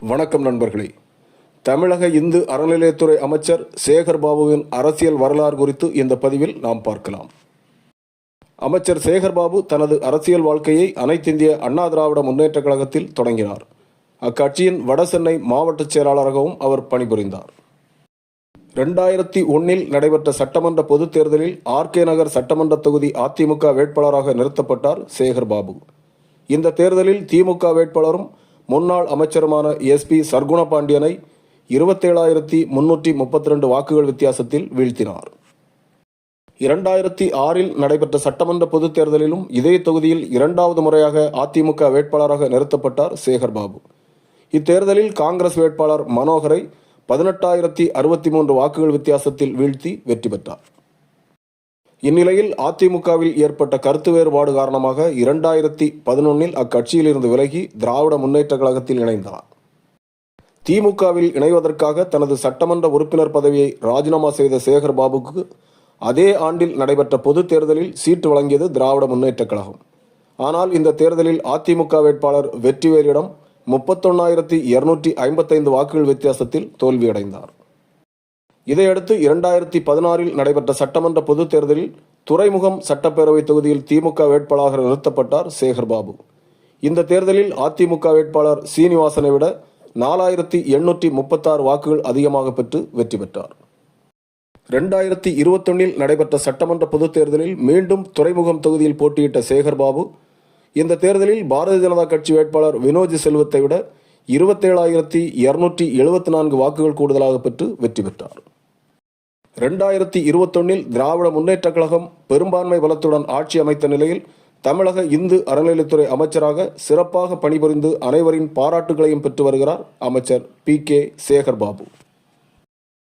வணக்கம் நண்பர்களே. தமிழக இந்து அறநிலையத்துறை அமைச்சர் சேகர் பாபுவின் அரசியல் வரலாறு குறித்து இந்த பதிவில் நாம் பார்க்கலாம். அமைச்சர் சேகர் பாபு தனது அரசியல் வாழ்க்கையை அனைத்திந்திய அண்ணா திராவிட முன்னேற்றக் கழகத்தில் தொடங்கினார். அக்கட்சியின் வடசென்னை மாவட்ட செயலாளராகவும் அவர் பணிபுரிந்தார். ரெண்டாயிரத்தி ஒன்னில் நடைபெற்ற சட்டமன்ற பொதுத் தேர்தலில் ஆர்கே நகர் சட்டமன்ற தொகுதி அதிமுக வேட்பாளராக நிறுத்தப்பட்டார் சேகர் பாபு. இந்த தேர்தலில் திமுக வேட்பாளரும் முன்னாள் அமைச்சருமான எஸ்பி சர்க்குண பாண்டியனை இருபத்தேழாயிரத்தி முன்னூற்றி முப்பத்தி ரெண்டு வாக்குகள் வித்தியாசத்தில் வீழ்த்தினார். இரண்டாயிரத்தி ஆறில் நடைபெற்ற சட்டமன்ற பொதுத் தேர்தலிலும் இதே தொகுதியில் இரண்டாவது முறையாக அதிமுக வேட்பாளராக நிறுத்தப்பட்டார் சேகர் பாபு இத்தேர்தலில் காங்கிரஸ் வேட்பாளர் மனோகரை பதினெட்டாயிரத்தி அறுபத்தி மூன்று வாக்குகள் வித்தியாசத்தில் வீழ்த்தி வெற்றி பெற்றார். இந்நிலையில் அதிமுகவில் ஏற்பட்ட கருத்து வேறுபாடு காரணமாக இரண்டாயிரத்தி பதினொன்னில் அக்கட்சியிலிருந்து விலகி திராவிட முன்னேற்ற கழகத்தில் இணைந்தார். திமுகவில் இணைவதற்காக தனது சட்டமன்ற உறுப்பினர் பதவியை ராஜினாமா செய்த சேகர் பாபுக்கு அதே ஆண்டில் நடைபெற்ற பொதுத் தேர்தலில் சீட்டு வழங்கியது திராவிட முன்னேற்றக் கழகம். ஆனால் இந்த தேர்தலில் அதிமுக வேட்பாளர் வெற்றிவேலிடம் முப்பத்தொன்னாயிரத்தி இருநூற்றி ஐம்பத்தைந்து வாக்குகள் வித்தியாசத்தில் தோல்வியடைந்தார். இதையடுத்து இரண்டாயிரத்தி பதினாறில் நடைபெற்ற சட்டமன்ற பொதுத் தேர்தலில் துறைமுகம் சட்டப்பேரவை தொகுதியில் திமுக வேட்பாளராக நிறுத்தப்பட்டார் சேகர்பாபு இந்த தேர்தலில் அதிமுக வேட்பாளர் சீனிவாசனை விட நாலாயிரத்தி எண்ணூற்றி முப்பத்தாறு வாக்குகள் அதிகமாக பெற்று வெற்றி பெற்றார். ரெண்டாயிரத்தி இருபத்தொன்னில் நடைபெற்ற சட்டமன்ற பொதுத் தேர்தலில் மீண்டும் துறைமுகம் தொகுதியில் போட்டியிட்ட சேகர்பாபு இந்த தேர்தலில் பாரதிய ஜனதா கட்சி வேட்பாளர் வினோஜ் செல்வத்தை விட இருபத்தேழாயிரத்தி இருநூற்றி எழுபத்தி நான்கு வாக்குகள் கூடுதலாக பெற்று வெற்றி பெற்றார். ரெண்டாயிரத்தி இருபத்தொன்னில் திராவிட முன்னேற்றக் கழகம் பெரும்பான்மை பலத்துடன் ஆட்சி அமைத்த நிலையில் தமிழக இந்து அறநிலையத்துறை அமைச்சராக சிறப்பாக பணிபுரிந்து அனைவரின் பாராட்டுகளையும் பெற்று வருகிறார் அமைச்சர் பி கே சேகர்பாபு.